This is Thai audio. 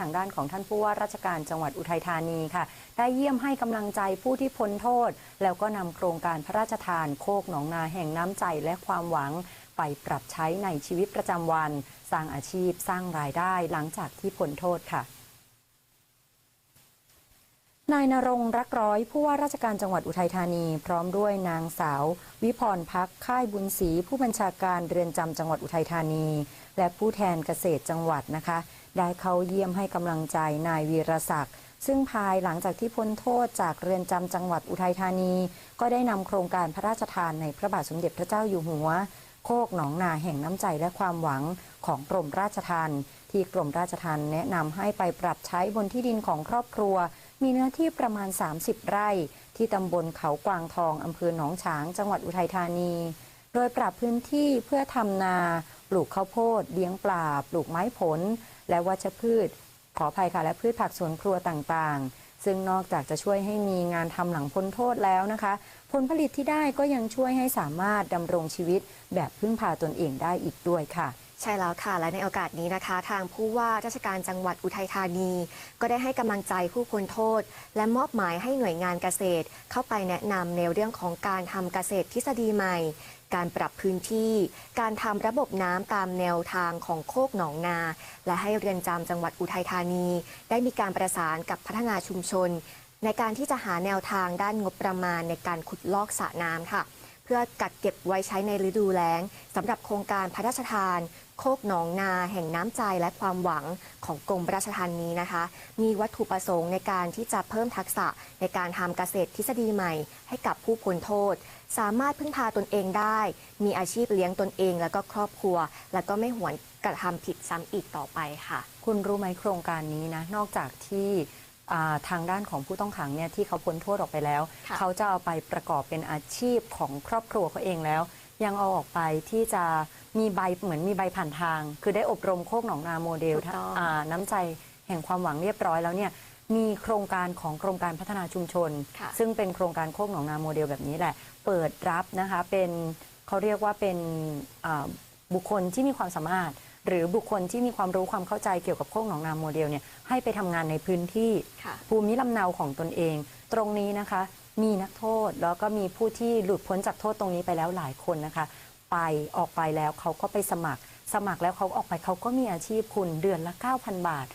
ทางด้านของท่านผู้ว่าราชการจังหวัดอุทัยธานีค่ะ ได้เยี่ยมให้กำลังใจผู้ที่พ้นโทษ แล้วก็นำโครงการพระราชทานโคกหนองนาแห่งน้ำใจและความหวัง ไปปรับใช้ในชีวิตประจำวัน สร้างอาชีพสร้างรายได้หลังจากที่พ้นโทษค่ะ นายนรงรักร้อยผู้ว่าราชการจังหวัดอุทัยธานี พร้อมด้วยนางสาว วิพรพักค่ายบุญศรีผู้บัญชาการเรือนจำจังหวัดอุทัยธานี และผู้แทนเกษตรจังหวัดนะคะ ได้เข้าเยี่ยมให้กำลังใจนายวีรศักดิ์ซึ่งภายหลังจากที่พ้นโทษจากเรือนจำจังหวัดอุทัยธานี ก็ได้นำโครงการพระราชทานในพระบาทสมเด็จพระเจ้าอยู่หัว โคกหนองนาแห่งน้ำใจและความหวังของกรมราชทัณฑ์ที่กรมราชทัณฑ์แนะนำให้ไปปรับใช้บนที่ดินของครอบครัว มีเนื้อที่ประมาณ 30 ไร่ ที่ตำบลเขากวางทองอำเภอหนองฉาง จังหวัดอุทัยธานี โดยปรับพื้นที่เพื่อทำนา ปลูกข้าวโพดเลี้ยงปลา ปลูกไม้ผล และวัชพืช ขออภัยค่ะและพืชผักสวนครัวต่างๆ ซึ่งนอกจากจะช่วยให้มีงานทำหลังพ้นโทษแล้วนะคะ ผลผลิตที่ได้ก็ยังช่วยให้สามารถดำรงชีวิตแบบพึ่งพาตนเองได้อีกด้วยค่ะ ใช่แล้วค่ะ และในโอกาสนี้นะคะ ทางผู้ว่าราชการจังหวัดอุทัยธานี ก็ได้ให้กำลังใจผู้พ้นโทษ และมอบหมายให้หน่วยงานเกษตร เข้าไปแนะนำในเรื่องของการทำเกษตรทฤษฎีใหม่ การปรับพื้นที่ การทำระบบน้ำตามแนวทางของโคกหนองนา และให้เรือนจำจังหวัดอุทัยธานี ได้มีการประสานกับพัฒนาชุมชน ในการที่จะหาแนวทางด้านงบประมาณในการขุดลอกสระน้ำค่ะ เพื่อกักเก็บไว้ใช้ในฤดูแล้งสำหรับโครงการพระราชทาน โคกหนองนาแห่งน้ำใจและความหวังของกรมราชทัณฑ์นี้นะคะ มีวัตถุประสงค์ในการที่จะเพิ่มทักษะในการทำเกษตรทฤษฎีใหม่ ให้กับผู้พ้นโทษ สามารถพึ่งพาตนเองได้ มีอาชีพเลี้ยงตนเอง แล้วก็ครอบครัว แล้วก็ไม่หวนกระทำผิดซ้ำอีกต่อไปค่ะ คุณรู้ไหมโครงการนี้นะนอกจากที่ อ่าทางด้านของผู้ต้องขังเนี่ยที่เขาพ้นโทษออกไปแล้ว ค่ะ เขาจะเอาไปประกอบเป็นอาชีพของครอบครัวเขาเองแล้ว ยังเอาออกไปที่จะมีใบเหมือนมีใบผ่านทาง คือได้อบรมโคกหนองนาโมเดลถูกต้อง อ่าน้ำใจแห่งความหวังเรียบร้อยแล้วเนี่ยมีโครงการของกรมการพัฒนาชุมชน ค่ะ ซึ่งเป็นโครงการโคกหนองนาโมเดลแบบนี้แหละ เปิดรับนะคะเป็นเขาเรียกว่าเป็นอ่าบุคคลที่มีความสามารถ หรือบุคคลที่มีความรู้ความเข้าใจเกี่ยวกับโคกหนองนาโมเดลเนี่ยให้ไปทำงานในพื้นที่ค่ะภูมิลำเนาของตนเอง ตรงนี้นะคะ มีนักโทษแล้วก็มีผู้ที่หลุดพ้นจากโทษตรงนี้ไปแล้วหลายคนนะคะ ไปออกไปแล้วเขาก็ไปสมัคร สมัครแล้วเขาออกไปเขาก็มีอาชีพคุณเดือนละ 9,000 บาท